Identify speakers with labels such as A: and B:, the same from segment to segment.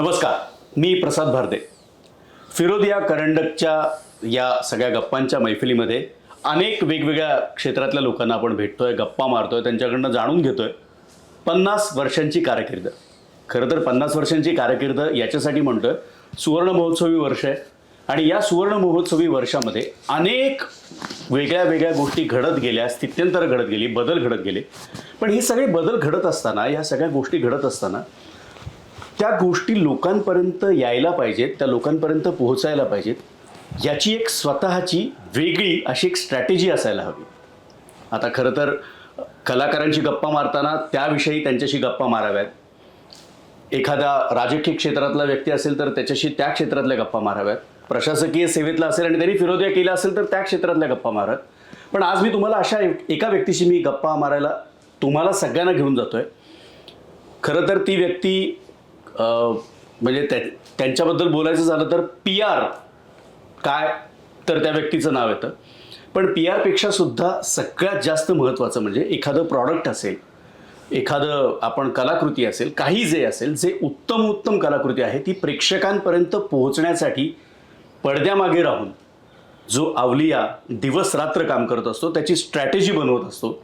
A: नमस्कार मी प्रसाद भारदे. फिरोदिया करंडकच्या या सगळ्या गप्पांच्या मैफिलीमध्ये अनेक वेगवेगळ्या क्षेत्रातल्या लोकांना आपण भेटतोय गप्पा मारतोय त्यांच्याकडनं जाणून घेतोय. पन्नास वर्षांची कारकीर्द. खरं तर पन्नास वर्षांची कारकीर्द याच्यासाठी म्हणतोय सुवर्ण महोत्सवी वर्ष आहे. आणि या सुवर्ण महोत्सवी वर्षामध्ये अनेक वेगळ्या वेगळ्या गोष्टी घडत गेल्या स्थित्यंतर घडत गेली बदल घडत गेले. पण हे सगळे बदल घडत असताना या सगळ्या गोष्टी घडत असताना त्या गोष्टी लोकांपर्यंत यायला पाहिजेत त्या लोकांपर्यंत पोहोचायला पाहिजेत. याची एक स्वतःची वेगळी अशी एक स्ट्रॅटेजी असायला हवी. आता खरं तर कलाकारांची गप्पा मारताना त्याविषयी त्यांच्याशी गप्पा माराव्यात. एखादा राजकीय क्षेत्रातला व्यक्ती असेल तर त्याच्याशी त्या क्षेत्रातल्या गप्पा माराव्यात. प्रशासकीय सेवेतला असेल आणि त्यांनी फिरोद्या केला असेल तर त्या क्षेत्रातल्या गप्पा मारत. पण आज मी तुम्हाला अशा एक- एका व्यक्तीशी मी गप्पा मारायला तुम्हाला सगळ्यांना घेऊन जातोय. खरं तर ती व्यक्ती म्हणजे त्या त्यांच्याबद्दल बोलायचं झालं तर पी आर काय तर त्या व्यक्तीचं नाव येतं. पण पी आरपेक्षा सुद्धा सगळ्यात जास्त महत्त्वाचं म्हणजे एखादं प्रॉडक्ट असेल एखादं आपण कलाकृती असेल काही जे असेल जे उत्तम उत्तम कलाकृती आहे ती प्रेक्षकांपर्यंत पोहोचण्यासाठी पडद्यामागे राहून जो आवलिया दिवस रात्र काम करत असतो त्याची स्ट्रॅटेजी बनवत असतो.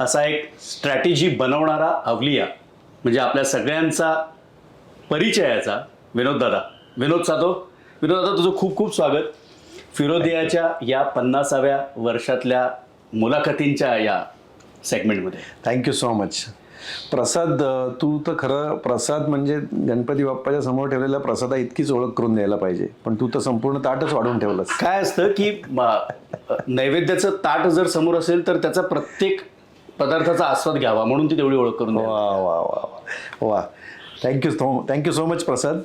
A: असा एक स्ट्रॅटेजी बनवणारा अवलिया म्हणजे आपल्या सगळ्यांचा परिचयाचा. विनोद दादा. विनोद साधो. विनोद दादा तुझं खूप खूप स्वागत. फिरोदियाच्या या पन्नासाव्या वर्षातल्या मुलाखतींच्या या सेगमेंटमध्ये
B: thank you so much Prasad तू तर खरं प्रसाद म्हणजे गणपती बाप्पाच्या समोर ठेवलेल्या प्रसादा इतकीच ओळख करून द्यायला पाहिजे. पण तू तर संपूर्ण ताटच वाढवून ठेवलंस.
A: काय असतं की नैवेद्याचं ताट जर समोर असेल तर त्याचा प्रत्येक पदार्थाचा आस्वाद घ्यावा म्हणून ती तेवढी ओळख करून.
B: वा वा वा वा. Thank you thank you so much Prasad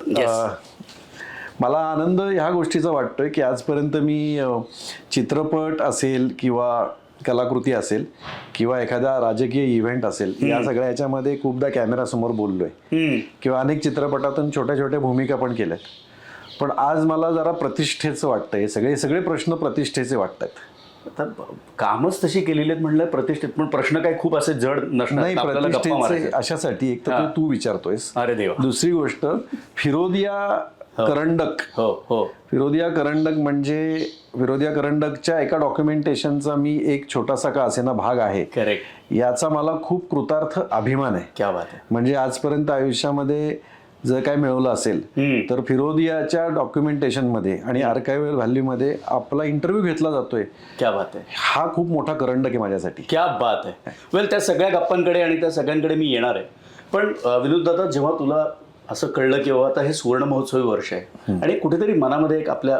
B: मला आनंद ह्या गोष्टीचा वाटतोय की आजपर्यंत मी चित्रपट असेल किंवा कलाकृती असेल किंवा एखादा राजकीय इव्हेंट असेल या सगळ्या याच्यामध्ये खूपदा कॅमेरासमोर बोललोय.
A: हम्म.
B: किंवा अनेक चित्रपटातून छोट्या छोट्या भूमिका पण केल्यात. पण आज मला जरा प्रतिष्ठेचं वाटतंय सगळे सगळे प्रश्न प्रतिष्ठेचे वाटतात.
A: आता कामच तशी केलेली आहेत म्हणलं प्रतिष्ठित पण प्रश्न काय खूप असे जड नसणार
B: अशासाठी एक तर
A: हा.
B: ते तू विचारतोयस.
A: अरे देवा.
B: दुसरी गोष्ट फिरोदिया करंडक.
A: हो हो.
B: फिरोदिया करंडक म्हणजे फिरोदिया करंडकच्या एका डॉक्युमेंटेशनचा मी एक छोटासा का असेना भाग आहे.
A: करेक्ट
B: याचा मला खूप कृतार्थ अभिमान आहे.
A: क्या बात आहे.
B: म्हणजे आजपर्यंत आयुष्यामध्ये जर काय मिळवलं असेल. तर फिरोदियाच्या डॉक्युमेंटेशनमध्ये आणि आर्कायव्हल व्हॅल्यूमध्ये आपला इंटरव्ह्यू घेतला जातोय.
A: क्या बात आहे.
B: हा खूप मोठा करंडक आहे माझ्यासाठी.
A: क्या बात आहे. वेल त्या सगळ्या गप्पांकडे आणि त्या सगळ्यांकडे मी येणार आहे. पण विनोद दादा जेव्हा तुला असं कळलं की बाबा आता हे सुवर्ण महोत्सवी वर्ष आहे आणि कुठेतरी मनामध्ये एक आपल्या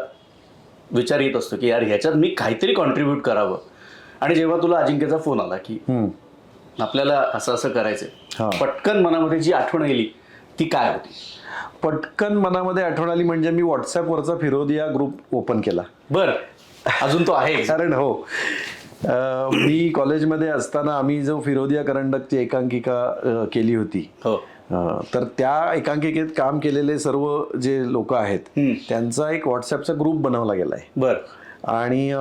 A: विचार येत असतो की यार ह्याच्यात मी काहीतरी कॉन्ट्रीब्यूट करावं. आणि जेव्हा तुला अजिंक्यचा फोन आला की. आपल्याला असं असं करायचंय. पटकन मनामध्ये जी आठवण येईल ती काय होती?
B: पटकन मनामध्ये आठवण आली म्हणजे मी व्हॉट्सअपवरचा फिरोदिया ग्रुप ओपन केला.
A: बर. अजून तो आहे.
B: कारण हो अं, मी कॉलेजमध्ये असताना आम्ही जो फिरोदिया करंडकची एकांकिका अं, केली होती.
A: हो.
B: अं, तर त्या एकांकिकेत काम केलेले सर्व जे लोक आहेत. त्यांचा एक व्हॉट्सअपचा ग्रुप बनवला गेलाय.
A: बर.
B: आणि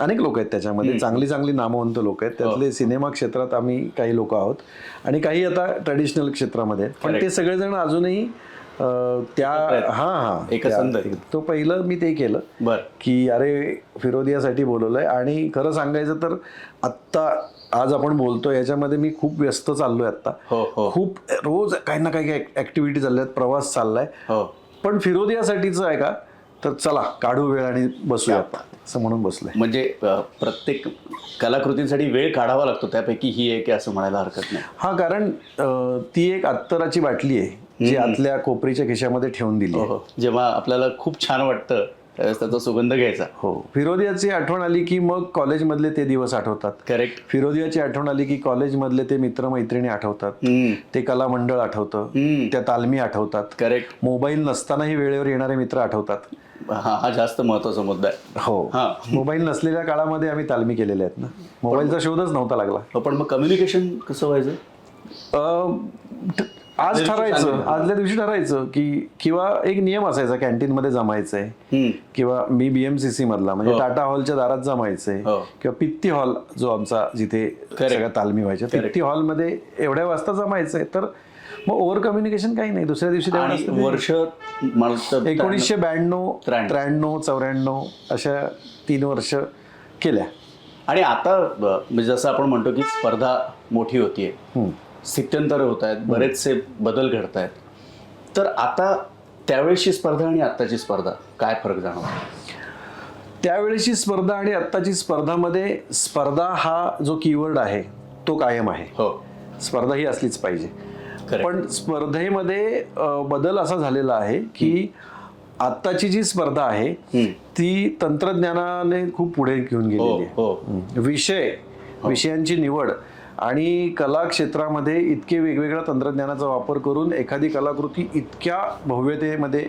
B: अनेक लोक आहेत त्याच्यामध्ये. चांगली चांगली नामवंत लोक आहेत. त्यातले सिनेमा क्षेत्रात आम्ही काही लोक आहोत. आणि काही आता ट्रेडिशनल क्षेत्रामध्ये. पण ते सगळेजण अजूनही त्या हा हा. त्या- तो पहिलं मी ते केलं.
A: बर.
B: की अरे फिरोदियासाठी बोलवलंय. आणि खरं सांगायचं तर आत्ता आज आपण बोलतोय याच्यामध्ये मी खूप व्यस्त चाललोय आत्ता.
A: हो हो.
B: खूप रोज काही ना काही ऍक्टिव्हिटी चालल्यात. प्रवास चाललाय.
A: हो.
B: पण फिरोदियासाठीच आहे का? तर चला काढू वेळ आणि बसूया असं म्हणून बसलोय.
A: म्हणजे प्रत्येक कलाकृतींसाठी वेळ काढावा लागतो. त्यापैकी ही एक असं म्हणायला हरकत नाही.
B: हा कारण ती एक अत्तराची बाटली आहे जी आतल्या कोपरीच्या खिशामध्ये ठेवून दिली
A: हो. हो. जेव्हा आपल्याला खूप छान वाटतं त्यावेळेस त्याचा सुगंध घ्यायचा.
B: हो. फिरोदियाची आठवण आली की मग कॉलेजमधले ते दिवस आठवतात.
A: करेक्ट
B: फिरोदियाची आठवण आली की कॉलेजमधले ते मित्रमैत्रिणी आठवतात. ते कला मंडळ आठवतं. त्या तालमी आठवतात.
A: करेक्ट
B: मोबाईल नसतानाही वेळेवर येणारे मित्र आठवतात.
A: हा हा जास्त महत्त्वाचा मुद्दा आहे.
B: हो.
A: हा.
B: मोबाईल नसलेल्या काळामध्ये आम्ही तालमी केलेल्या आहेत ना. मोबाईलचा शोधच नव्हता लागला.
A: पण मग कम्युनिकेशन कसं व्हायचं?
B: आज ठरायचं. आदल्या दिवशी ठरायचं की किंवा एक नियम असायचा कॅन्टीन मध्ये जमायचंय. किंवा मी बीएमसीसी मधला म्हणजे
A: हो.
B: टाटा हॉलच्या दारात जमायचंय
A: हो.
B: किंवा पित्ती हॉल जो आमचा जिथे. सगळ्या तालमी व्हायच्या. पित्ती हॉलमध्ये एवढ्या वाजता जमायचंय तर मग ओव्हर कम्युनिकेशन काही नाही दुसऱ्या दिवशी.
A: वर्ष
B: एकोणीसशे ब्याण्णव
A: त्र्याण्णव.
B: चौऱ्याण्णव अशा तीन वर्ष केल्या
A: आणि आता म्हणजे जसं आपण म्हणतो की स्पर्धा मोठी होतीये. स्थित्यंतर होत आहेत बरेचसे बदल घडत आहेत तर आता त्यावेळेसची स्पर्धा आणि आत्ताची स्पर्धा काय फरक जाणवतो?
B: त्यावेळेची स्पर्धा आणि आत्ताची स्पर्धामध्ये स्पर्धा हा जो कीवर्ड आहे तो कायम आहे.
A: हो.
B: स्पर्धा ही असलीच पाहिजे. पण स्पर्धेमध्ये बदल असा झालेला आहे की आत्ताची जी स्पर्धा आहे. ती तंत्रज्ञानाने खूप पुढे घेऊन
A: हो
B: गेलेली आहे.
A: हो.
B: विषय विषयांची निवड आणि कला क्षेत्रामध्ये इतके वेगवेगळ्या तंत्रज्ञानाचा वापर करून एखादी कलाकृती इतक्या भव्यतेमध्ये.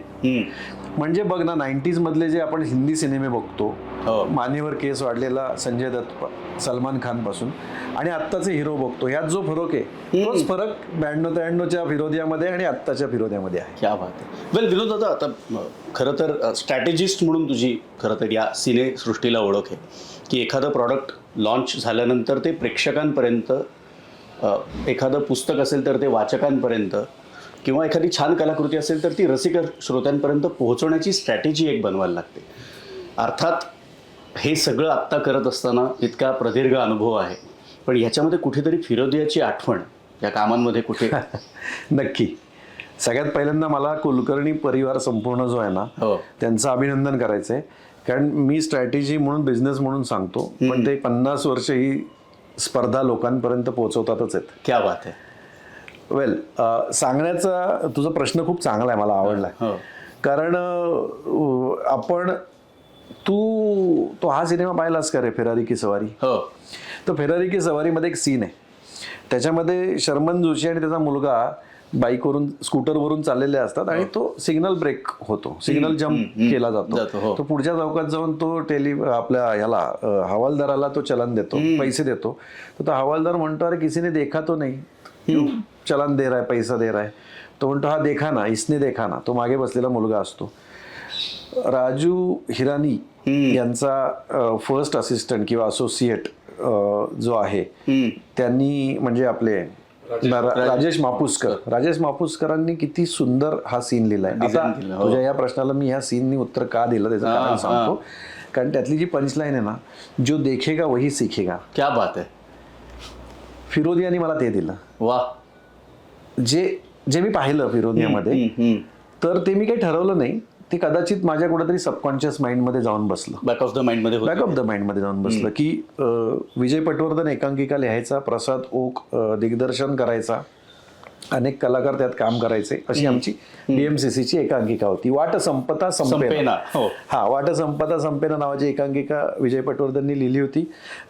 B: म्हणजे बघ ना नाईन्टीज मधले जे आपण हिंदी सिनेमे बघतो
A: हो.
B: मानेवर केस वाढलेला संजय दत्त सलमान खानपासून आणि आत्ताचे हिरो बघतो ह्यात जो फरक आहे तोच फरक ब्याण्णव त्र्याण्णवच्या फिरोदियामध्ये आणि आत्ताच्या फिरोदियामध्ये आहे.
A: क्या बात आहे. वेल विनोद दादा आता खरं तर स्ट्रॅटेजिस्ट म्हणून तुझी खरं तर या सिने सृष्टीला ओळख आहे. की एखादं प्रॉडक्ट लॉन्च झाल्यानंतर ते प्रेक्षकांपर्यंत एखादं पुस्तक असेल तर ते वाचकांपर्यंत किंवा एखादी छान कलाकृती असेल तर ती रसिक श्रोत्यांपर्यंत पोहोचवण्याची स्ट्रॅटेजी एक बनवायला लागते. अर्थात हे सगळं आत्ता करत असताना इतका प्रदीर्घ अनुभव आहे. पण ह्याच्यामध्ये कुठेतरी फिरोदियाची आठवण या कामांमध्ये कुठे?
B: नक्की. सगळ्यात पहिल्यांदा मला कुलकर्णी परिवार संपूर्ण जो आहे ना
A: हो.
B: त्यांचं अभिनंदन करायचंय. कारण मी स्ट्रॅटेजी म्हणून बिझनेस म्हणून सांगतो पण ते पन्नास वर्ष ही स्पर्धा लोकांपर्यंत पोहोचवतातच आहेत.
A: क्या बात आहे
B: वेल सांगण्याचा तुझा प्रश्न खूप चांगला आहे मला आवडला.
A: हो.
B: कारण आपण तू तो हा सिनेमा पाहिलास का रे फेरारी की सवारी?
A: हो.
B: तर फेरारी की सवारीमध्ये एक सीन आहे. त्याच्यामध्ये शर्मन जोशी आणि त्याचा मुलगा बाईकवरून स्कूटरवरून चाललेले असतात आणि तो सिग्नल ब्रेक होतो. सिग्नल जम्प केला
A: जातो, हो.
B: तो पुढच्या चौकात जाऊन तो टेली आपल्या ह्याला हवालदाराला तो चलन देतो पैसे देतो. तर तो हवालदार म्हणतो अरे किसी ने देखा तो नाही. चलन दे रहा है पैसा दे रहा है? तो म्हणतो हा देखा ना इसने देखा ना. तो मागे बसलेला मुलगा असतो. राजू हिरानी यांचा फर्स्ट असिस्टंट किंवा असोसिएट जो आहे. त्यांनी म्हणजे आपले राजेश मापुसकर. राजेश मापुसकरांनी किती सुंदर हा सीन लिहिलाय. आता
A: हो.
B: तुझ्या या प्रश्नाला मी ह्या सीननी उत्तर का दिलं त्याचं कारण. सांगतो. कारण त्यातली जी पंचलाईन आहे ना जो देखेगा वही सीखेगा.
A: क्या बात आहे.
B: फिरोदियानी मला ते दिलं.
A: वा
B: जे जे मी पाहिलं फिरोदियामध्ये. तर ते मी काही ठरवलं नाही. ते कदाचित माझ्या कुठेतरी सबकॉन्शियस माइंडमध्ये जाऊन बसलं.
A: बॅक ऑफ द माइंडमध्ये
B: बॅक. ऑफ द माइंडमध्ये जाऊन बसलं की विजय पटवर्धन एकांकिका लिहायचा प्रसाद ओक दिग्दर्शन करायचा. अनेक कलाकार त्यात काम करायचे. अशी आमची बीएमसीसीची एकांकिका होती. वाट संपता संपेना
A: हो.
B: हा वाट संपता संपेना नावाची एकांकिका विजय पटवर्धननी लिहिली होती.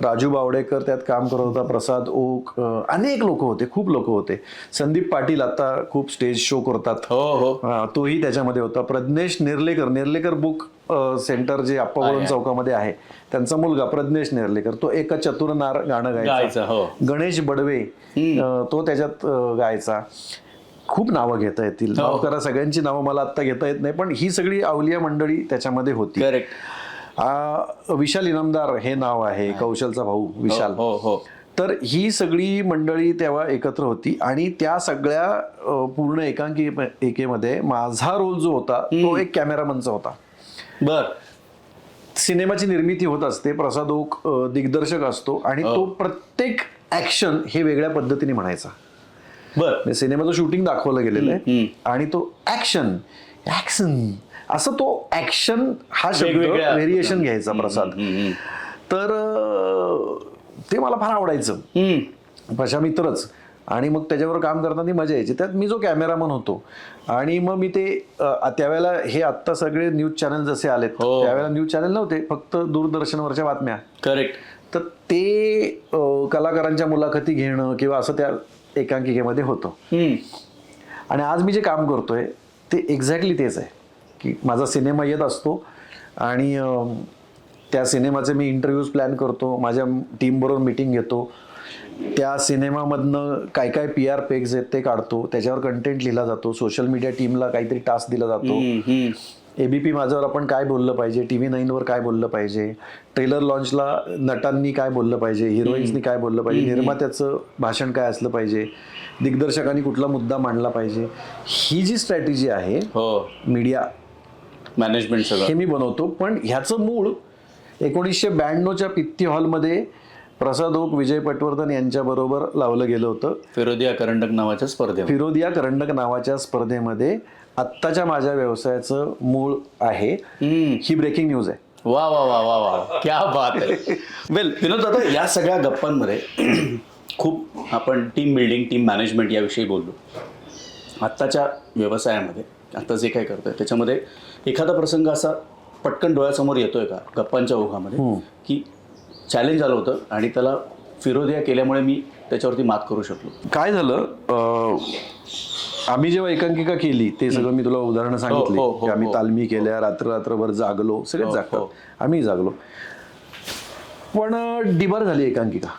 B: राजू बावडेकर त्यात काम करत होता. प्रसाद ओक अनेक लोक होते. खूप लोक होते. संदीप पाटील आता खूप स्टेज शो करतात.
A: हो हो.
B: तोही त्याच्यामध्ये होता. प्रज्ञेश नेर्लेकर. नेर्लेकर बुक सेंटर जे अप्पावळून
A: आहे.
B: चौकामध्ये आहे त्यांचा मुलगा प्रज्ञेश नेर्लेकर तो एक चतुर नार गाणं गायचा.
A: हो.
B: गणेश बडवे तो त्याच्यात गायचा. खूप नावं घेता येतील.
A: हो.
B: करा सगळ्यांची नावं मला आता घेता येत नाही पण ही सगळी अवलिया मंडळी त्याच्यामध्ये होती. विशाल इनामदार हे नाव आहे कौशलचा भाऊ विशाल.
A: हो हो
B: तर ही सगळी मंडळी तेव्हा एकत्र होती आणि त्या सगळ्या पूर्ण एकांकी एकेमध्ये माझा रोल जो होता तो एक कॅमेरामनचा होता.
A: बर.
B: सिनेमाची निर्मिती होत असते प्रसाद ओक अ, दिग्दर्शक असतो आणि तो प्रत्येक ऍक्शन हे वेगळ्या पद्धतीने म्हणायचा.
A: बर.
B: म्हणजे सिनेमाचं शूटिंग दाखवलं गेलेलं आहे. आणि तो ऍक्शन ऍक्शन असं तो ऍक्शन हा शब्द
A: वेगवेगळ्या-
B: व्हेरिएशन घ्यायचा प्रसाद. तर अ, ते मला फार आवडायचं.
A: हम्म.
B: मित्रच आणि मग त्याच्यावर काम करताना मजा यायची. त्यात मी जो कॅमेरामन होतो आणि मग मी ते त्यावेळेला हे आत्ता सगळे न्यूज चॅनल जसे आलेत
A: हो.
B: त्यावेळेला न्यूज चॅनल नव्हते फक्त दूरदर्शनवरच्या बातम्या.
A: करेक्ट.
B: तर ते कलाकारांच्या मुलाखती घेणं किंवा असं त्या एकांकिकेमध्ये होतं. आणि आज मी जे काम करतोय ते एक्झॅक्टली तेच आहे. की माझा सिनेमा येत असतो आणि त्या सिनेमाचे मी इंटरव्ह्यूज प्लॅन करतो माझ्या टीमबरोबर मिटिंग घेतो त्या सिनेमामधनं काय काय पी आर पेक्स आहेत ते काढतो त्याच्यावर कंटेंट लिहिला जातो सोशल मीडिया टीमला काहीतरी टास्क दिला जातो. एबीपी माझ्यावर आपण काय बोललं पाहिजे टी व्ही नाईनवर काय बोललं पाहिजे ट्रेलर लॉन्चला नटांनी काय बोललं पाहिजे हिरोईन्सनी काय बोललं पाहिजे निर्मात्याचं भाषण काय असलं पाहिजे दिग्दर्शकांनी कुठला मुद्दा मांडला पाहिजे ही जी स्ट्रॅटेजी आहे
A: हो.
B: मीडिया
A: मॅनेजमेंट सगळं.
B: हे मी बनवतो पण ह्याचं मूळ एकोणीसशे ब्याण्णवच्या पित्ती हॉलमध्ये प्रसाद ओक विजय पटवर्धन यांच्याबरोबर लावलं गेलं होतं.
A: फिरोदिया करंडक नावाच्या स्पर्धेमध्ये.
B: फिरोदिया करंडक नावाच्या स्पर्धेमध्ये आत्ताच्या माझ्या व्यवसायाचं मूळ आहे. ही ब्रेकिंग न्यूज आहे.
A: वा वा वा वा वा. क्या बात आहे. वेल विनोद आता या सगळ्या गप्पांमध्ये खूप आपण टीम बिल्डिंग टीम मॅनेजमेंट याविषयी बोललो. आत्ताच्या व्यवसायामध्ये आता जे काय करतोय त्याच्यामध्ये एखादा प्रसंग असा पटकन डोळ्यासमोर येतोय का गप्पांच्या ओघामध्ये की चॅलेंज आलं होतं आणि त्याला फिरोदिया केल्यामुळे मी त्याच्यावरती मात करू शकलो.
B: काय झालं? आम्ही जेव्हा एकांकिका केली ते सगळं मी तुला उदाहरणं सांगितली
A: हो, हो,
B: की आम्ही
A: हो.
B: तालमी केल्या रात्र रात्रभर जागलो सगळेच
A: हो,
B: जागतात.
A: हो.
B: आम्ही जागलो. पण डिबार झाली एकांकिका.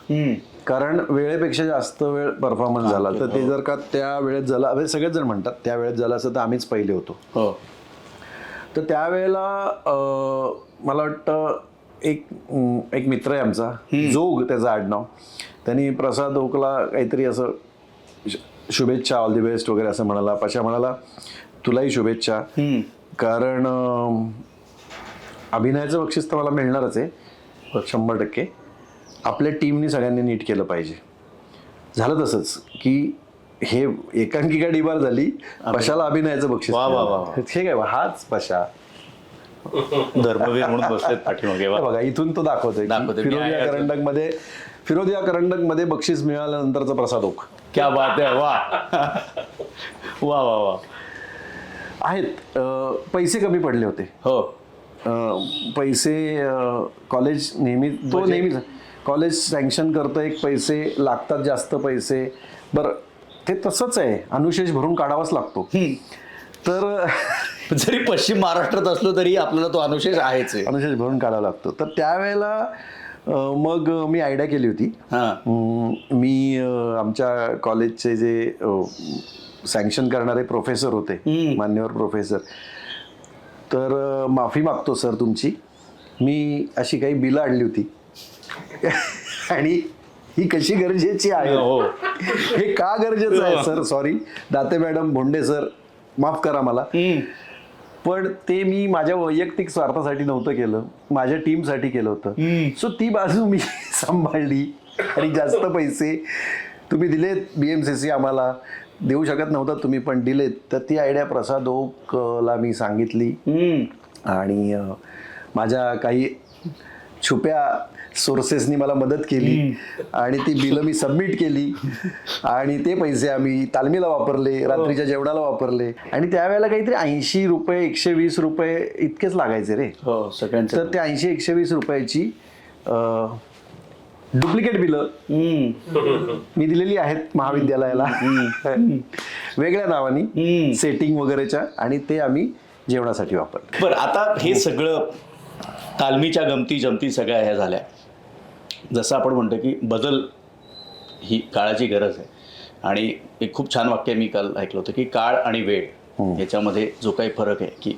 B: कारण वेळेपेक्षा जास्त वेळ परफॉर्मन्स झाला. तर ते जर का त्या वेळेत झाला सगळेच जण म्हणतात त्या वेळेत झालं असं तर आम्हीच पहिले होतो.
A: हो.
B: तर त्यावेळेला मला वाटतं एक एक मित्र आहे आमचा जोग त्याचं आडनाव. त्यांनी प्रसाद ओकला काहीतरी असं शुभेच्छा ऑल दी बेस्ट वगैरे असं म्हणाला. पशा म्हणाला तुलाही शुभेच्छा. कारण अभिनयाचं बक्षीस तर मला मिळणारच आहे शंभर टक्के आपल्या टीमनी सगळ्यांनी नीट केलं पाहिजे. झालं तसंच की हे एकांकिका डिबार झाली पशाला अभिनयाचं बक्षीस. ठीक आहे हाच पशा.
A: धर्मवीर म्हणून बसलेत पाठीमागे. वा.
B: बघा इथून तो दाखवतोय की
A: दाखवतोय. मी
B: फिरोदिया करंडकमध्ये फिरोदिया करंडकमध्ये बक्षीस मिळाल्यानंतरचा प्रसाद ओक.
A: क्या बात आहे वा. वा वा वा.
B: आहेत. अं, पैसे कमी पडले होते.
A: हो.
B: अं, पैसे अं, कॉलेज नेहमी तो नेहमीच कॉलेज सँक्शन करतं एक पैसे लागतात जास्त पैसे. बरं ते तसंच आहे. अनुशेष भरून काढावाच लागतो. तर
A: जरी पश्चिम महाराष्ट्रात असलो तरी आपल्याला तो अनुशेष आहेच आहे.
B: अनुशेष भरून काढावा लागतो. तर त्यावेळेला मग मी आयडिया केली होती.
A: हा.
B: मी आमच्या कॉलेजचे जे सँक्शन करणारे प्रोफेसर होते मान्यवर प्रोफेसर तर माफी मागतो सर तुमची. मी अशी काही बिलं आणली होती. आणि ही कशी गरजेची आहे?
A: हो.
B: हे का गरजेचं आहे sir sorry Date madam Bhonde sir माफ करा मला. पण ते मी माझ्या वैयक्तिक स्वार्थासाठी नव्हतं केलं. माझ्या टीमसाठी केलं होतं. सो ती बाजू मी सांभाळली. आणि जास्त पैसे तुम्ही दिलेत बीएमसीसी आम्हाला. देऊ शकत नव्हता तुम्ही पण दिलेत. तर ती आयडिया प्रसाद ओकला मी सांगितली. आणि माझ्या काही छुप्या सोर्सेसनी मला मदत केली आणि ती बिलं मी सबमिट केली. आणि ते पैसे आम्ही तालमीला वापरले रात्रीच्या जेवणाला वापरले. आणि त्यावेळेला काहीतरी ऐंशी रुपये एकशे वीस रुपये इतकेच लागायचे रे.
A: हो सगळ्यांचं.
B: तर ते ऐंशी एकशे वीस रुपयाची डुप्लिकेट बिलं मी दिलेली आहेत महाविद्यालयाला. वेगळ्या नावानी सेटिंग वगैरेच्या आणि ते आम्ही जेवणासाठी वापरले.
A: बरं आता हे. सगळं तालमीच्या गमती जमती सगळ्या ह्या झाल्या. जसं आपण म्हणतो की बदल ही काळाची गरज आहे. आणि एक खूप छान वाक्य मी काल ऐकलं होतं की काळ आणि वेळ याच्यामध्ये जो काही फरक आहे की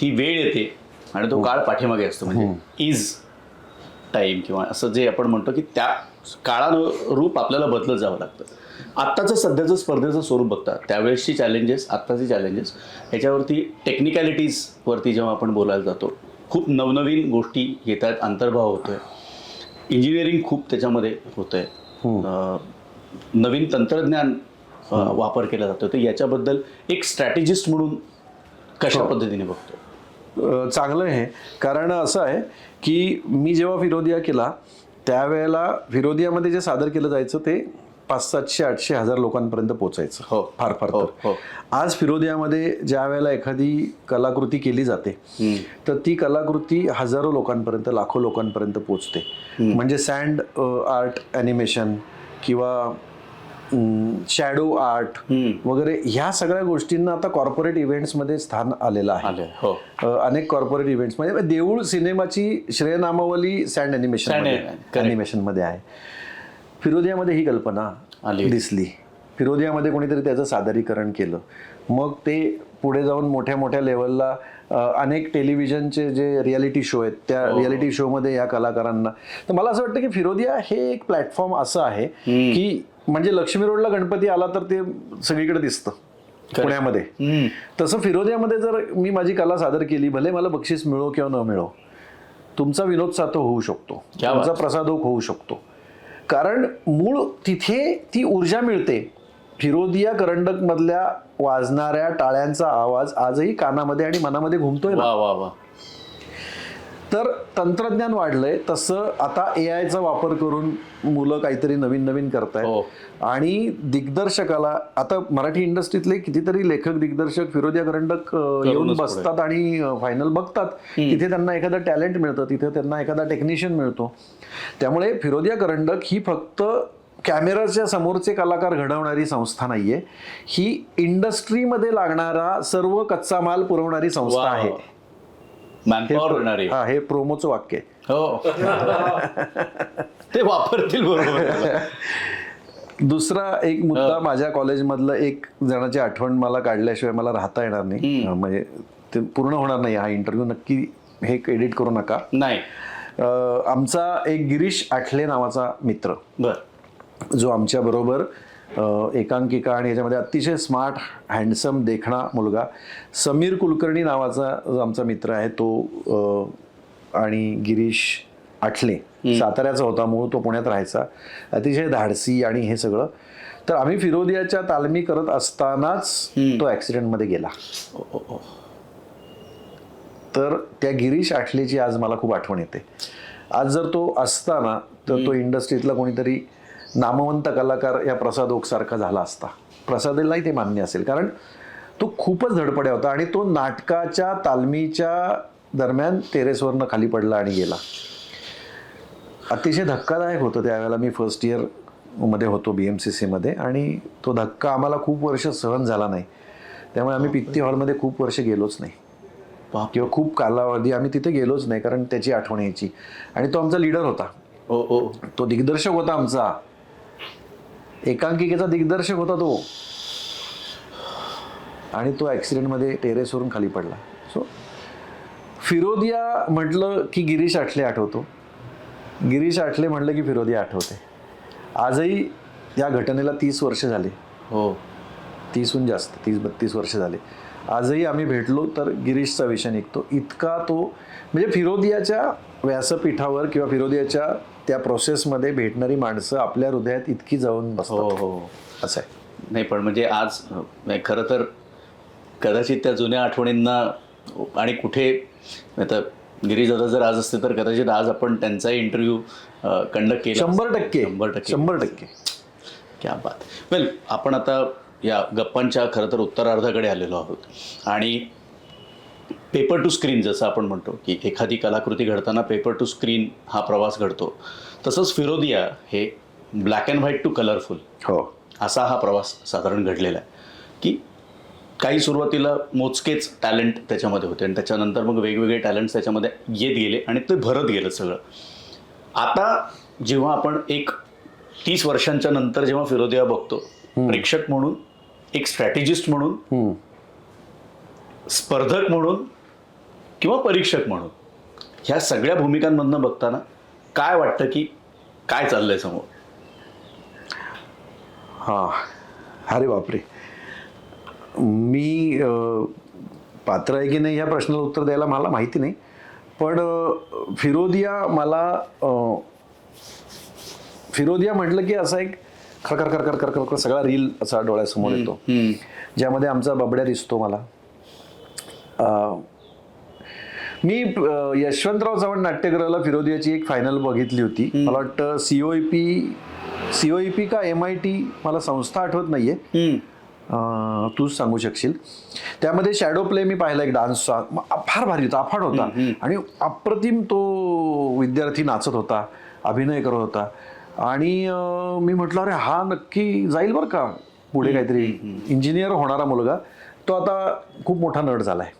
A: ती वेळ येते आणि तो काळ पाठीमागे असतो. म्हणजे इज टाईम किंवा असं जे आपण म्हणतो की त्या काळानुरूप आपल्याला बदलत जावं लागतं. आत्ताचं सध्याचं स्पर्धेचं स्वरूप बघता त्यावेळेसची चॅलेंजेस आत्ताची चॅलेंजेस ह्याच्यावरती टेक्निकॅलिटीजवरती जेव्हा आपण बोलायला जातो खूप नवनवीन गोष्टी येत आहेत अंतर्भाव होतोय. इंजिनिअरिंग खूप त्याच्यामध्ये होतंय. अं, नवीन तंत्रज्ञान वापर केला जातो तर याच्याबद्दल एक स्ट्रॅटेजिस्ट म्हणून कशा पद्धतीने बघतो
B: चांगलं आहे. कारण असं आहे की मी जेव्हा फिरोदिया केला त्यावेळेला फिरोदियामध्ये जे सादर केलं जायचं ते पाच सातशे आठशे हजार लोकांपर्यंत पोचायचं.
A: हो.
B: फार फार
A: हो,
B: तर.
A: हो.
B: आज फिरोदियामध्ये ज्या वेळेला एखादी कलाकृती केली जाते तर ती कलाकृती हजारो लोकांपर्यंत लाखो लोकांपर्यंत पोचते. म्हणजे सँड आर्ट ॲनिमेशन किंवा शॅडो आर्ट वगैरे ह्या सगळ्या गोष्टींना आता कॉर्पोरेट इव्हेंट्समध्ये स्थान आलेलं आहे.
A: हो.
B: अनेक कॉर्पोरेट इव्हेंट्स म्हणजे देऊळ सिनेमाची श्रेयनामावली सँड. ॲनिमेशनमध्ये आहे. फिरोदियामध्ये ही कल्पना
A: आली.
B: दिसली. फिरोदियामध्ये कोणीतरी त्याचं सादरीकरण केलं. मग ते पुढे जाऊन मोठ्या मोठ्या लेवलला अनेक टेलिव्हिजनचे जे रियालिटी शो आहेत त्या रियालिटी शोमध्ये या कलाकारांना. तर मला असं वाटतं की फिरोदिया हे एक प्लॅटफॉर्म असं आहे की म्हणजे लक्ष्मी रोडला गणपती आला तर ते सगळीकडे दिसतं पुण्यामध्ये. तसं फिरोदियामध्ये जर मी माझी कला सादर केली भले मला बक्षीस मिळो किंवा न मिळो तुमचा विनोद सातो होऊ शकतो. तुमचा प्रसादोक होऊ शकतो. कारण मूळ तिथे ती ऊर्जा मिळते. फिरोदिया करंडक मधल्या वाजणाऱ्या टाळ्यांचा आवाज आजही कानामध्ये आणि मनामध्ये घुमतोय ना?
A: वा वा वा.
B: तर तंत्रज्ञान वाढलंय तसं आता ए आयचा वापर करून मुलं काहीतरी नवीन नवीन
A: हो.
B: करतायत आणि दिग्दर्शकाला आता मराठी इंडस्ट्रीतले कितीतरी लेखक दिग्दर्शक फिरोदिया करंडक येऊन. बसतात आणि फायनल बघतात. तिथे त्यांना एखादं टॅलेंट मिळतं तिथे त्यांना एखादा टेक्निशियन मिळतो. त्यामुळे फिरोदिया करंडक ही फक्त कॅमेराच्या समोरचे कलाकार घडवणारी संस्था नाहीये. ही इंडस्ट्रीमध्ये लागणारा सर्व कच्चा माल पुरवणारी संस्था आहे. हा हे प्रोमोचं वाक्य आहे.
A: हो. ते वापरतील बरोबर.
B: दुसरा एक मुद्दा माझ्या कॉलेजमधलं एक जणाची आठवण मला काढल्याशिवाय मला राहता येणार नाही. अं, म्हणजे ते पूर्ण होणार नाही. हा इंटरव्ह्यू नक्की हे एडिट करू नका.
A: नाही.
B: अं, आमचा एक गिरीश आठले नावाचा मित्र.
A: बर.
B: जो आमच्या बरोबर एकांकिका आणि याच्यामध्ये अतिशय स्मार्ट हँडसम देखणा मुलगा समीर कुलकर्णी नावाचा जो आमचा मित्र आहे तो आणि गिरीश आठले साताऱ्याचा होता मूळ तो पुण्यात राहायचा अतिशय धाडसी आणि हे सगळं. तर आम्ही फिरोदियाच्या तालमी करत असतानाच तो ॲक्सिडेंटमध्ये गेला. तर त्या गिरीश आठलेची आज मला खूप आठवण येते. आज जर तो असताना तर तो इंडस्ट्रीतला कोणीतरी नामवंत कलाकार या प्रसाद ओक सारखा झाला असता. प्रसादलाही ते मान्य असेल. कारण तो खूपच धडपड्या होता आणि तो नाटकाच्या तालमीच्या दरम्यान टेरेसवरनं खाली पडला आणि गेला. अतिशय धक्कादायक होतं त्यावेळेला. मी फर्स्ट इयरमध्ये होतो बी एम सी सीमध्ये आणि तो धक्का आम्हाला खूप वर्ष सहन झाला नाही. त्यामुळे आम्ही पित्ती हॉलमध्ये खूप वर्ष गेलोच नाही. किंवा खूप कालावधी आम्ही तिथे गेलोच नाही कारण त्याची आठवण यायची. आणि तो आमचा लीडर होता.
A: ओ ओ.
B: तो दिग्दर्शक होता आमचा. एकांकिकेचा दिग्दर्शक होता तो. आणि तो ॲक्सिडेंटमध्ये टेरेसवरून खाली पडला. सो फिरोदिया म्हटलं की गिरीश आठले आठवतो. गिरीश आठले म्हटलं की फिरोदिया आठवते. आजही या घटनेला तीस वर्ष झाली.
A: हो.
B: तीसहून जास्त तीस बत्तीस वर्ष झाले. आजही आम्ही भेटलो तर गिरीशचा विषय निघतो. इतका तो म्हणजे फिरोदियाच्या व्यासपीठावर किंवा फिरोदियाच्या त्या प्रोसेसमध्ये भेटणारी माणसं आपल्या हृदयात इतकी जाऊन
A: हो
B: बसतात.
A: हो
B: असं आहे.
A: नाही पण म्हणजे आज म्हणजे खरं तर कदाचित त्या जुन्या आठवणींना आणि कुठे आता गिरीजादा जर आज असते तर कदाचित आज आपण त्यांचाही इंटरव्ह्यू कंडक्ट केला
B: शंभर टक्के.
A: शंभर टक्के.
B: शंभर टक्के.
A: क्या बात. वेल आपण आता या गप्पांच्या खरं तर उत्तरार्धाकडे आलेलो आहोत. आणि पेपर टू स्क्रीन जसं आपण म्हणतो की एखादी कलाकृती घडताना पेपर टू स्क्रीन हा प्रवास घडतो. तसंच फिरोदिया हे black and white to colourful
B: हो.
A: असा हा प्रवास साधारण घडलेला आहे. की काही सुरुवातीला मोजकेच टॅलेंट त्याच्यामध्ये होते आणि त्याच्यानंतर मग वेगवेगळे टॅलेंट्स त्याच्यामध्ये येत गेले आणि ते भरत गेलं सगळं. आता जेव्हा आपण एक तीस वर्षांच्या नंतर जेव्हा फिरोदिया बघतो प्रेक्षक म्हणून एक स्ट्रॅटेजिस्ट म्हणून. स्पर्धक म्हणून किंवा परीक्षक म्हणून ह्या सगळ्या भूमिकांमधनं बघताना काय वाटतं की काय चाललंय समोर?
B: हां. अरे बापरे. मी पात्र आहे की नाही या प्रश्नाला उत्तर द्यायला मला माहिती नाही पण फिरोदिया मला फिरोदिया म्हटलं की असा एक खरखर खरखर खरखर खर सगळा रील असा डोळ्यासमोर येतो ज्यामध्ये आमचा बबड्या दिसतो मला. मी यशवंतराव चव्हाण नाट्यगृहाला फिरोदियाची एक फायनल बघितली होती. मला वाटतं C O P C O P का एम आय टी मला संस्था आठवत नाहीये. तूच सांगू शकशील. त्यामध्ये शॅडो प्ले मी पाहिला एक डान्सचा फार भारी होता अफाट होता. आणि अप्रतिम तो विद्यार्थी नाचत होता अभिनय करत होता. आणि मी म्हटलं अरे हा नक्की जाईल बरं का पुढे काहीतरी. इंजिनियर होणारा मुलगा. तो आता खूप मोठा नट झालाय.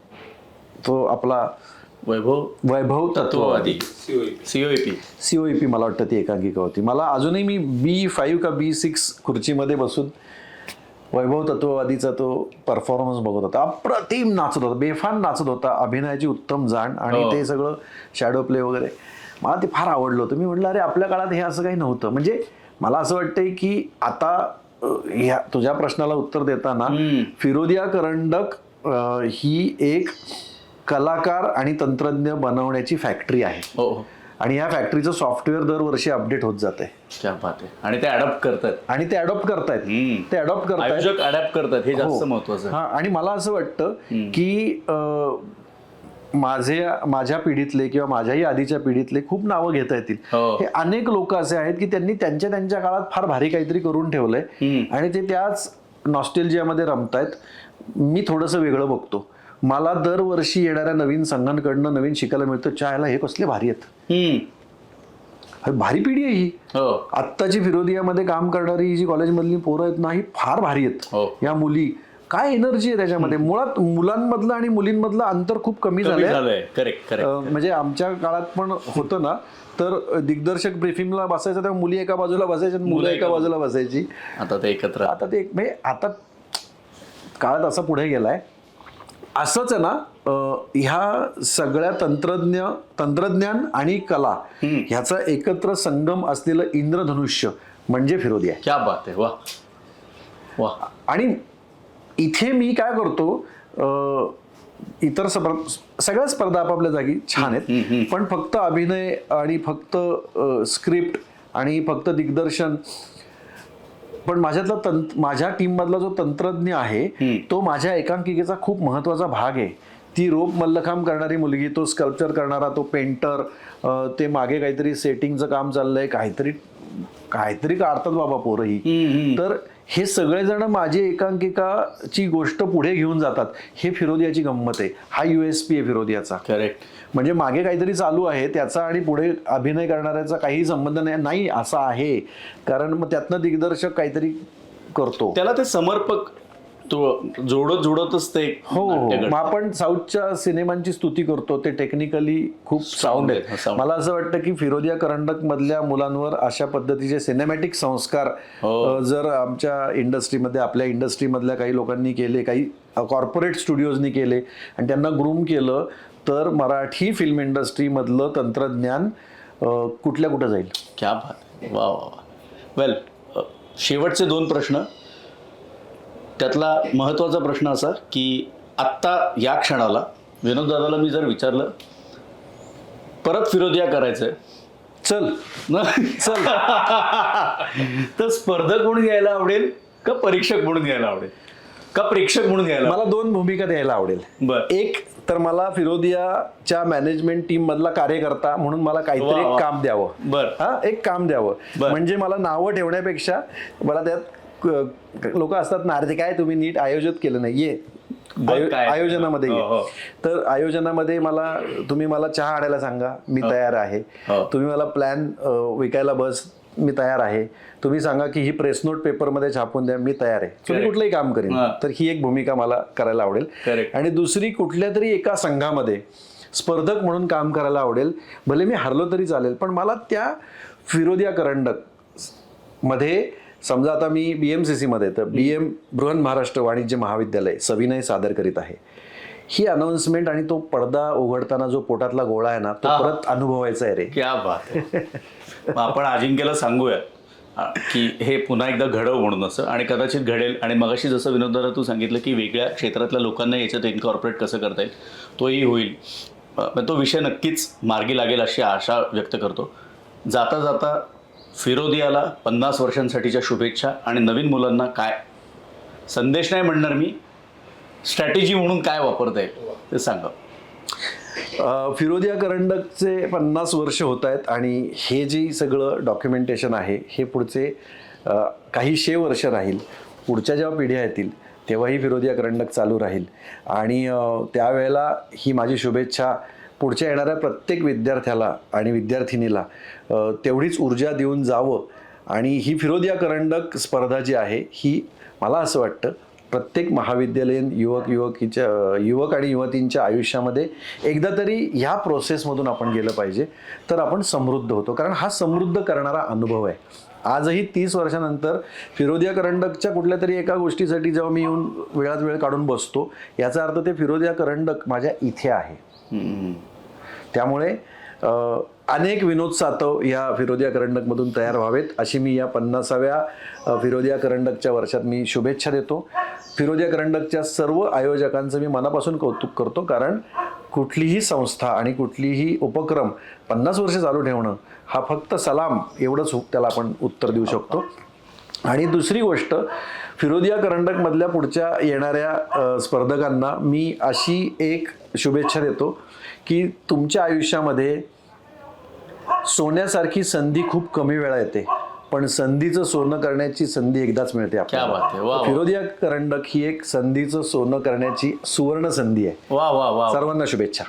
B: तो आपला
A: वैभव
B: वैभव
A: तत्ववादी. सीओपी
B: सीओईपी मला वाटतं ती एकांकिका होती. मला अजूनही मी बी फाईव्ह का बी सिक्स खुर्चीमध्ये बसून वैभव तत्ववादीचा तो परफॉर्मन्स बघत होता. अप्रतिम नाचत होता. बेफान नाचत होता. अभिनयाची उत्तम जाण आणि
A: हो.
B: ते सगळं शॅडो प्ले वगैरे. मला ते फार आवडलं होतं. मी म्हटलं अरे आपल्या काळात हे असं काही नव्हतं. म्हणजे मला असं वाटतंय की आता ह्या तुझ्या प्रश्नाला उत्तर देताना फिरोदिया करंडक ही एक कलाकार आणि तंत्रज्ञ बनवण्याची फॅक्टरी आहे.
A: हो.
B: आणि या फॅक्टरीचं सॉफ्टवेअर दरवर्षी अपडेट होत जाते
A: आणि ते अडॉप्ट करतात.
B: आणि ते अडॉप्ट करतायत. ते अडॉप्ट
A: आयोजक अडॅप्ट करतात हे जास्त
B: हो.
A: महत्वाचं.
B: हा आणि मला असं वाटतं की माझे माझ्या पिढीतले किंवा माझ्याही आधीच्या पिढीतले खूप नावं घेता येतील.
A: हो.
B: हे अनेक लोक असे आहेत की त्यांनी त्यांच्या त्यांच्या काळात फार भारी काहीतरी करून ठेवलंय. आणि ते त्याच नॉस्टेलजियामध्ये रमतायत. मी थोडंसं वेगळं बघतो. मला दरवर्षी येणाऱ्या नवीन संघांकडनं नवीन शिकायला मिळतं. चायला हे कसले भारी आहेत. भारी पिढी आहे ही.
A: हो.
B: आत्ताची फिरोदियामध्ये काम करणारी ही जी कॉलेजमधली पोरं आहेत ना ही फार भारी
A: हो.
B: आहेत या मुली. काय एनर्जी आहे त्याच्यामध्ये? मुळात मुलांमधलं आणि मुलींमधलं अंतर खूप कमी झालंय. म्हणजे आमच्या काळात पण होतं ना तर दिग्दर्शक ब्रीफिंगला बसायचं तेव्हा मुली एका बाजूला बसायच्या आणि मुलं एका बाजूला बसायची.
A: आता ते एकत्र.
B: आता ते एक- म्हणजे आता काळात असा पुढे गेलाय. असंच आहे ना ह्या सगळ्या तंत्रज्ञ तंत्रज्ञान आणि कला ह्याचा एकत्र संगम असलेलं इंद्रधनुष्य म्हणजे फिरोदी आहे.
A: क्या बात आहे वा वा
B: आणि इथे मी काय करतो इतर सगळ्या स्पर्धा आपापल्या जागी छान आहेत. पण फक्त अभिनय आणि फक्त स्क्रिप्ट आणि फक्त दिग्दर्शन पण माझ्यातला तंत माझ्या टीममधला जो तंत्रज्ञ आहे तो माझ्या एकांकिकेचा खूप महत्त्वाचा भाग आहे. ती रोप मल्लखांब करणारी मुलगी तो स्कल्पचर करणारा तो पेंटर ते मागे काहीतरी सेटिंगचं काम चाललंय काहीतरी काहीतरी काढतात बाबा पोरं ही. तर हे सगळेजण माझी एकांकिकाची गोष्ट पुढे घेऊन जातात. हे फिरोदियाची गंमत आहे. हा युएसपी आहे फिरोदियाचा.
A: करेक्ट
B: म्हणजे मागे काहीतरी चालू आहे. त्याचा आणि पुढे अभिनय करणाऱ्याचा काही संबंध नाही. नाही असा आहे. कारण मग त्यातनं दिग्दर्शक काहीतरी करतो.
A: त्याला ते समर्पक तो जोडत जोडतच ते
B: हो हो. मग. आपण साऊथच्या सिनेमांची स्तुती करतो ते टेक्निकली खूप साऊंड
A: आहे,
B: आहेत. मला असं वाटतं की फिरोदिया करंडक मधल्या मुलांवर अशा पद्धतीचे सिनेमॅटिक संस्कार
A: हो.
B: जर आमच्या इंडस्ट्रीमध्ये आपल्या इंडस्ट्रीमधल्या काही लोकांनी केले काही कॉर्पोरेट स्टुडिओजनी केले आणि त्यांना ग्रूम केलं तर मराठी फिल्म इंडस्ट्रीमधलं तंत्रज्ञान कुठल्या कुठं जाईल?
A: क्या बात वा वा वेल शेवटचे दोन प्रश्न. त्यातला महत्त्वाचा प्रश्न असा की आत्ता या क्षणाला विनोद दादाला मी जर विचारलं परत फिरोदिया करायचंय.
B: चल.
A: ना? चल. तर स्पर्धक म्हणून यायला आवडेल का परीक्षक म्हणून यायला आवडेल? का प्रेक्षक म्हणून यायला
B: मला दोन भूमिका द्यायला आवडेल.
A: बर.
B: एक तर मला फिरोदियाच्या मॅनेजमेंट टीम मधला कार्यकर्ता म्हणून मला काहीतरी. एक काम द्यावं.
A: बर.
B: हा एक काम द्यावं.
A: बर.
B: म्हणजे मला नावं ठेवण्यापेक्षा मला त्यात लोक असतात ना अरे ते काय तुम्ही नीट आयोजित केलं नाही ये. आयोजनामध्ये.
A: हो, हो.
B: तर आयोजनामध्ये मला तुम्ही मला चहा आणायला सांगा मी तयार आहे
A: हो.
B: तुम्ही मला प्लॅन विकायला बस मी तयार आहे तुम्ही सांगा की ही प्रेस नोट पेपरमध्ये छापून द्या मी तयार आहे तुम्ही. कुठलंही काम करेन
A: हा.
B: तर ही एक भूमिका मला करायला आवडेल. आणि दुसरी कुठल्या तरी एका संघामध्ये स्पर्धक म्हणून काम करायला आवडेल भले मी हरलो तरी चालेल पण मला त्या फिरोदिया करंडकमध्ये समजा आता मी बी एम सी सीमध्ये तर बी एम बृहन महाराष्ट्र वाणिज्य महाविद्यालय सविनय सादर करीत आहे. ही अनाउन्समेंट आणि तो पडदा उघडताना जो पोटातला गोळा आहे ना तो
A: हा.
B: परत अनुभवायचा आहे रे.
A: क्या बात आहे. मग आपण अजिंक्यला सांगूया आ, की हे पुन्हा एकदा घडव म्हणून असं. आणि कदाचित घडेल. आणि मगाशी जसं विनोददारा तू सांगितलं की वेगळ्या क्षेत्रातल्या लोकांना याच्यात इन्कॉर्पोरेट कसं करता येईल तोही होईल. अ, पण तो विषय नक्कीच मार्गी लागेल अशी आशा व्यक्त करतो. जाता जाता फिरोदियाला पन्नास वर्षांसाठीच्या शुभेच्छा आणि नवीन मुलांना काय? संदेश नाही म्हणणार मी. स्ट्रॅटेजी म्हणून काय वापरता येईल ते सांगा.
B: फिरोदिया करंडकचे पन्नास वर्ष होत आहेत आणि हे जे सगळं डॉक्युमेंटेशन आहे हे पुढचे काहीशे काही शे वर्ष राहील. पुढच्या जेव्हा पिढ्या येतील तेव्हाही फिरोदिया करंडक चालू राहील. आणि त्यावेळेला ही माझी शुभेच्छा पुढच्या येणाऱ्या प्रत्येक विद्यार्थ्याला आणि विद्यार्थिनीला तेवढीच ऊर्जा देऊन जावं आणि ही फिरोदिया करंडक स्पर्धा जी आहे ही मला असं वाटतं प्रत्येक महाविद्यालयीन युवक युवकीच्या युवक आणि युवतींच्या आयुष्यामध्ये एकदा तरी ह्या प्रोसेसमधून आपण गेलं पाहिजे तर आपण समृद्ध होतो. कारण हा समृद्ध करणारा अनुभव आहे. आजही तीस वर्षानंतर फिरोदिया करंडकच्या कुठल्या तरी एका गोष्टीसाठी जेव्हा मी येऊन वेळात वेळ काढून बसतो याचा अर्थ ते फिरोदिया करंडक माझ्या इथे आहे. त्यामुळे अनेक विनोद सातव या फिरोदिया करंडकमधून तयार व्हावेत अशी मी या पन्नासाव्या फिरोदिया करंडकच्या वर्षात मी शुभेच्छा देतो. फिरोदिया करंडकच्या सर्व आयोजकांचं मी मनापासून कौतुक करतो कारण कुठलीही संस्था आणि कुठलीही उपक्रम पन्नास वर्ष चालू ठेवणं हा फक्त सलाम एवढंच हो, त्याला आपण उत्तर देऊ शकतो. आणि दुसरी गोष्ट फिरोदिया करंडकमधल्या पुढच्या येणाऱ्या स्पर्धकांना मी अशी एक शुभेच्छा देतो की तुमच्या आयुष्यामध्ये सोन्यासारखी संधी खूप कमी वेळा येते. पण संधीचं सोनं करण्याची संधी एकदाच मिळते. फिरोदिया करंडक ही एक संधीचं सोनं करण्याची सुवर्ण संधी आहे.
A: वा वा वा.
B: सर्वांना शुभेच्छा.